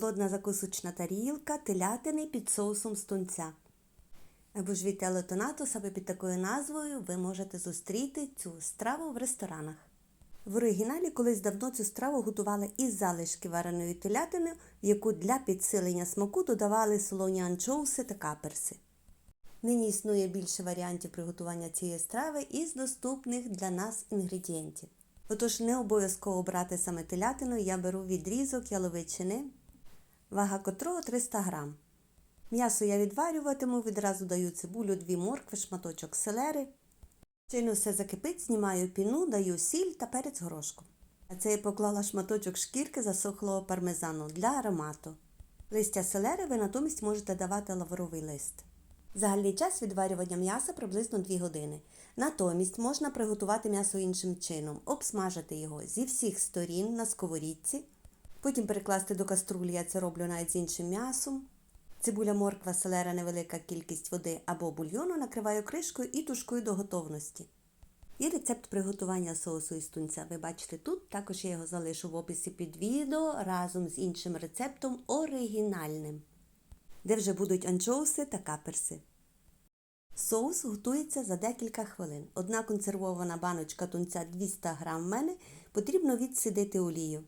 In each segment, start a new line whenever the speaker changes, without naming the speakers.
Холодна закусочна тарілка телятини під соусом з тунця. Або ж вітело тонато, саме під такою назвою ви можете зустріти цю страву в ресторанах. В оригіналі колись давно цю страву готували із залишки вареної телятини, в яку для підсилення смаку додавали солоні анчоуси та каперси. Нині існує більше варіантів приготування цієї страви із доступних для нас інгредієнтів. Отож, не обов'язково брати саме телятину, я беру відрізок яловичини, вага котрого 300 грам. М'ясо я відварюватиму, відразу даю цибулю, дві моркви, шматочок селери. Щойно все закипить, знімаю піну, даю сіль та перець горошком. А це я поклала шматочок шкірки засохлого пармезану для аромату. Листя селери ви натомість можете давати лавровий лист. Загальний час відварювання м'яса приблизно 2 години. Натомість можна приготувати м'ясо іншим чином, обсмажити його зі всіх сторін на сковорідці, потім перекласти до каструлі, я це роблю навіть з іншим м'ясом. Цибуля, морква, селера, невелика кількість води або бульйону накриваю кришкою і тушкую до готовності. І рецепт приготування соусу із тунця ви бачите тут, також я його залишу в описі під відео разом з іншим рецептом оригінальним, де вже будуть анчоуси та каперси. Соус готується за декілька хвилин. Одна консервована баночка тунця 200 г в мене потрібно відсидити олію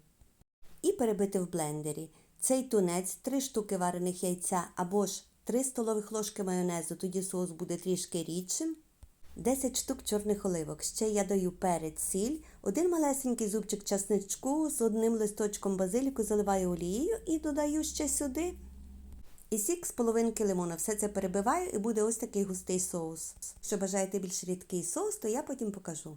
і перебити в блендері. Цей тунець, 3 штуки варених яйця або ж 3 столових ложки майонезу, тоді соус буде трішки рідшим. 10 штук чорних оливок. Ще я даю перець, сіль, один малесенький зубчик часничку з одним листочком базиліку заливаю олією і додаю ще сюди. І сік з половинки лимона. Все це перебиваю і буде ось такий густий соус. Якщо бажаєте більш рідкий соус, то я потім покажу.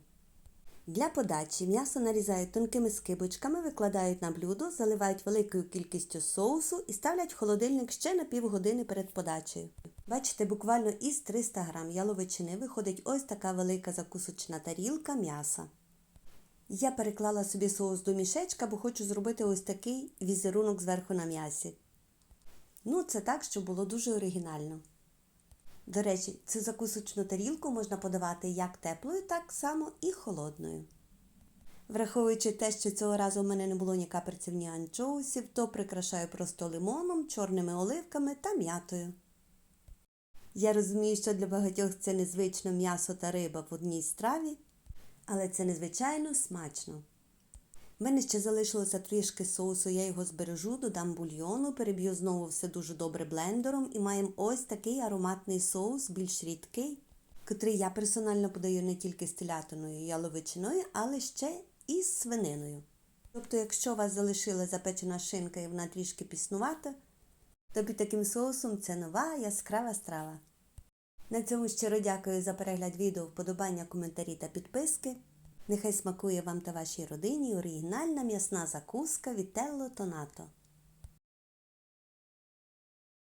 Для подачі м'ясо нарізають тонкими скибочками, викладають на блюдо, заливають великою кількістю соусу і ставлять в холодильник ще на півгодини перед подачею. Бачите, буквально із 300 грам яловичини виходить ось така велика закусочна тарілка м'яса. Я переклала собі соус до мішечка, бо хочу зробити ось такий візерунок зверху на м'ясі. Ну, це так, щоб було дуже оригінально. До речі, цю закусочну тарілку можна подавати як теплою, так само і холодною. Враховуючи те, що цього разу в мене не було ні каперців, ні анчоусів, то прикрашаю просто лимоном, чорними оливками та м'ятою. Я розумію, що для багатьох це незвично м'ясо та риба в одній страві, але це незвичайно смачно. У мене ще залишилося трішки соусу, я його збережу, додам бульйону, переб'ю знову все дуже добре блендером і маємо ось такий ароматний соус, більш рідкий, котрий я персонально подаю не тільки з телятиною і яловичиною, але ще і з свининою. Тобто, якщо у вас залишила запечена шинка і вона трішки піснувата, то під таким соусом це нова яскрава страва. На цьому щиро дякую за перегляд відео, вподобання, коментарі та підписки. Нехай смакує вам та вашій родині оригінальна м'ясна закуска від Телло Тонато.